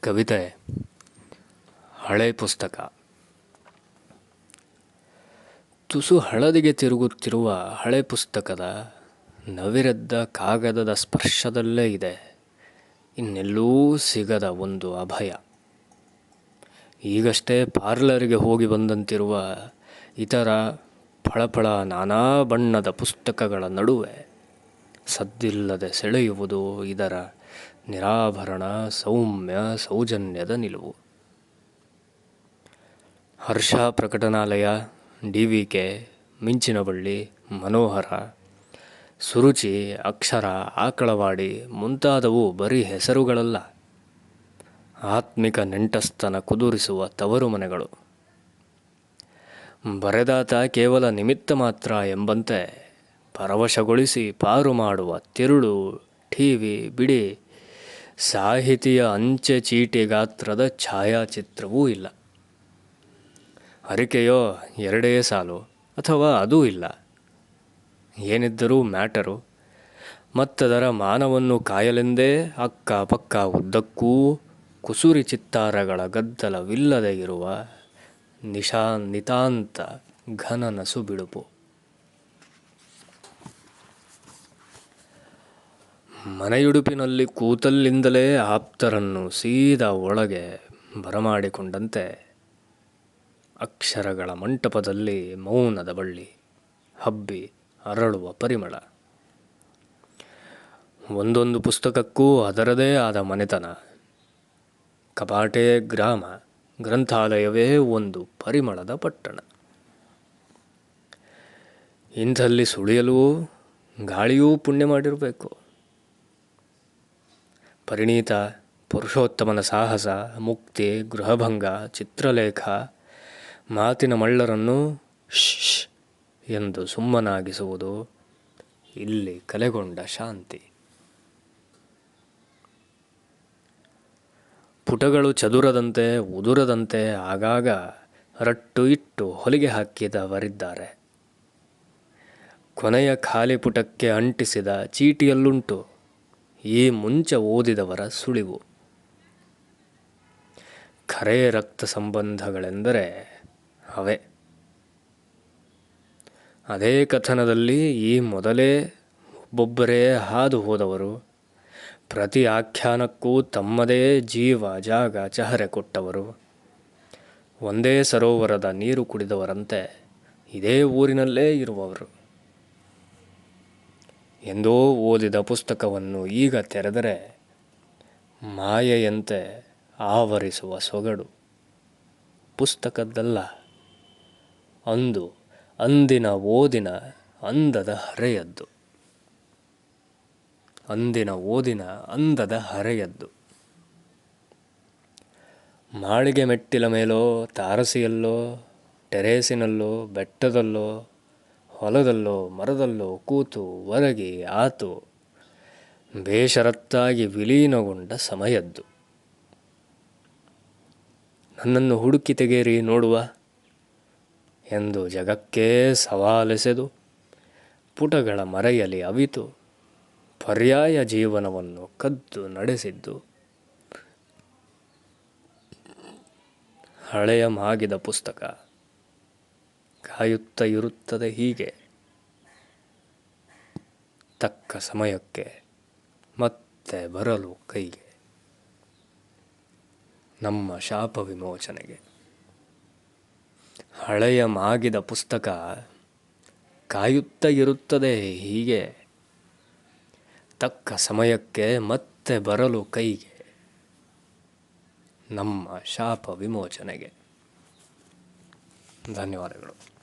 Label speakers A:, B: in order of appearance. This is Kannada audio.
A: ಕವಿತೆ, ಹಳೆ ಪುಸ್ತಕ. ತುಸು ಹಳದಿಗೆ ತಿರುಗುತ್ತಿರುವ ಹಳೆ ಪುಸ್ತಕದ ನವಿರದ್ದ ಕಾಗದದ ಸ್ಪರ್ಶದಲ್ಲೇ ಇದೆ, ಇನ್ನೆಲ್ಲೂ ಸಿಗದ ಒಂದು ಅಭಯ. ಈಗಷ್ಟೇ ಪಾರ್ಲರಿಗೆ ಹೋಗಿ ಬಂದಂತಿರುವ ಇತರ ಫಳಫಳ ನಾನಾ ಬಣ್ಣದ ಪುಸ್ತಕಗಳ ನಡುವೆ ಸದ್ದಿಲ್ಲದೆ ಸೆಳೆಯುವುದು ಇದರ ನಿರಾಭರಣ, ಸೌಮ್ಯ, ಸೌಜನ್ಯದ ನಿಲುವು. Harsha Prakatanalaya, D V K, Minchinaballi, Manohara. Suruchi, Akshara, Akalavadi ಮುಂತಾದವು ಬರೀ ಹೆಸರುಗಳಲ್ಲ. ಆತ್ಮಿಕ ನೆಂಟಸ್ತನ ಕುದುರಿಸುವ ತವರು ಮನೆಗಳು. ಬರೆದಾತ ಕೇವಲ ನಿಮಿತ್ತ ಮಾತ್ರ ಎಂಬಂತೆ ಪರವಶಗೊಳಿಸಿ ಪಾರು ಮಾಡುವ ತಿರುಳು ಠೀವಿ ಬಿಡಿ ಸಾಹಿತಿಯ ಅಂಚೆ ಚೀಟಿ ಗಾತ್ರದ ಛಾಯಾಚಿತ್ರವೂ ಇಲ್ಲ. ಅರಿಕೆಯೋ ಎರಡೇ ಸಾಲು ಅಥವಾ ಅದೂ ಇಲ್ಲ. ಏನಿದ್ದರೂ ಮ್ಯಾಟರು. ಮತ್ತದರ ಮಾನವನ್ನು ಕಾಯಲೆಂದೇ ಅಕ್ಕ ಪಕ್ಕ ಉದ್ದಕ್ಕೂ ಕುಸುರಿ ಚಿತ್ತಾರಗಳ ಗದ್ದಲವಿಲ್ಲದೆ ಇರುವ ನಿಶಾ ನಿತಾಂತ ಘನ ನಸು ಬಿಳುಪು ಮನೆಯುಡುಪಿನಲ್ಲಿ ಕೂತಲ್ಲಿಂದಲೇ ಆಪ್ತರನ್ನು ಸೀದಾ ಒಳಗೆ ಬರಮಾಡಿಕೊಂಡಂತೆ. ಅಕ್ಷರಗಳ ಮಂಟಪದಲ್ಲಿ ಮೌನದ ಬಳ್ಳಿ ಹಬ್ಬಿ ಅರಳುವ ಪರಿಮಳ. ಒಂದೊಂದು ಪುಸ್ತಕಕ್ಕೂ ಅದರದೇ ಆದ ಮನೆತನ. ಕಪಾಟೆ ಗ್ರಾಮ, ಗ್ರಂಥಾಲಯವೇ ಒಂದು ಪರಿಮಳದ ಪಟ್ಟಣ. ಇಂಥಲ್ಲಿ ಸುಳಿಯಲು ಗಾಳಿಯೂ ಪುಣ್ಯ ಮಾಡಿರಬೇಕು. ಪರಿಣೀತ ಪುರುಷೋತ್ತಮನ ಸಾಹಸ, ಮುಕ್ತಿ, ಗೃಹಭಂಗ, ಚಿತ್ರಲೇಖ, ಮಾತಿನ ಮಳ್ಳರನ್ನು ಶ್ ಎಂದು ಸುಮ್ಮನಾಗಿಸುವುದು ಇಲ್ಲಿ ಕಲೆಗೊಂಡ ಶಾಂತಿ. ಪುಟಗಳು ಚದುರದಂತೆ, ಉದುರದಂತೆ ಆಗಾಗ ರಟ್ಟು ಇಟ್ಟು ಹೊಲಿಗೆ ಹಾಕಿದವರಿದ್ದಾರೆ. ಕೊನೆಯ ಖಾಲಿ ಪುಟಕ್ಕೆ ಅಂಟಿಸಿದ ಚೀಟಿಯಲ್ಲುಂಟು. ಈ ಮುಂಚೆ ಓದಿದವರ ಸುಳಿವು. ಖರೆ ರಕ್ತ ಸಂಬಂಧಗಳೆಂದರೆ ಅವೇ. ಅದೇ ಕಥನದಲ್ಲಿ ಈ ಮೊದಲೇ ಒಬ್ಬೊಬ್ಬರೇ ಹಾದು ಹೋದವರು. ಪ್ರತಿ ಆಖ್ಯಾನಕ್ಕೂ ತಮ್ಮದೇ ಜೀವ, ಜಾಗ, ಚಹರೆ ಕೊಟ್ಟವರು. ಒಂದೇ ಸರೋವರದ ನೀರು ಕುಡಿದವರಂತೆ ಇದೇ ಊರಿನಲ್ಲೇ ಇರುವವರು. ಎಂದೋ ಓದಿದ ಪುಸ್ತಕವನ್ನು ಈಗ ತೆರೆದರೆ ಮಾಯೆಯಂತೆ ಆವರಿಸುವ ಸೊಗಡು. ಪುಸ್ತಕದ್ದಲ್ಲ, ಅಂದು ಅಂದಿನ ಓದಿನ ಅಂದದ ಹರೆಯದ್ದು. ಅಂದಿನ ಓದಿನ ಅಂದದ ಹರೆಯದ್ದು. ಮಾಳಿಗೆ ಮೆಟ್ಟಿಲ ಮೇಲೋ, ತಾರಸಿಯಲ್ಲೋ, ಟೆರೇಸಿನಲ್ಲೋ, ಬೆಟ್ಟದಲ್ಲೋ ಹೊಲದಲ್ಲೋ, ಮರದಲ್ಲೋ, ಕೂತು, ಒರಗಿ, ಆತು, ಬೇಷರತ್ತಾಗಿ ವಿಲೀನಗೊಂಡ ಸಮಯದ್ದು. ನನ್ನನ್ನು ಹುಡುಕಿ ತೆಗೆಯಿರಿ ನೋಡುವ ಎಂದು ಜಗಕ್ಕೇ ಸವಾಲೆಸೆದು ಪುಟಗಳ ಮರೆಯಲ್ಲಿ ಅವಿತು ಪರ್ಯಾಯ ಜೀವನವನ್ನು ಕದ್ದು ನಡೆಸಿದ್ದು. ಹಳೆಯ ಮಾಗಿದ ಪುಸ್ತಕ. ಕಾಯುತ್ತ ಇರುತ್ತದೆ ಹೀಗೆ. ತಕ್ಕ ಸಮಯಕ್ಕೆ ಮತ್ತೆ ಬರಲು ಕೈಗೆ. ನಮ್ಮ ಶಾಪ ವಿಮೋಚನೆಗೆ. ಹಳೆಯ ಮಾಗಿದ ಪುಸ್ತಕ ಕಾಯುತ್ತ ಇರುತ್ತದೆ ಹೀಗೆ. ತಕ್ಕ ಸಮಯಕ್ಕೆ ಮತ್ತೆ ಬರಲು ಕೈಗೆ. ನಮ್ಮ ಶಾಪ ವಿಮೋಚನೆಗೆ. ಧನ್ಯವಾದಗಳು.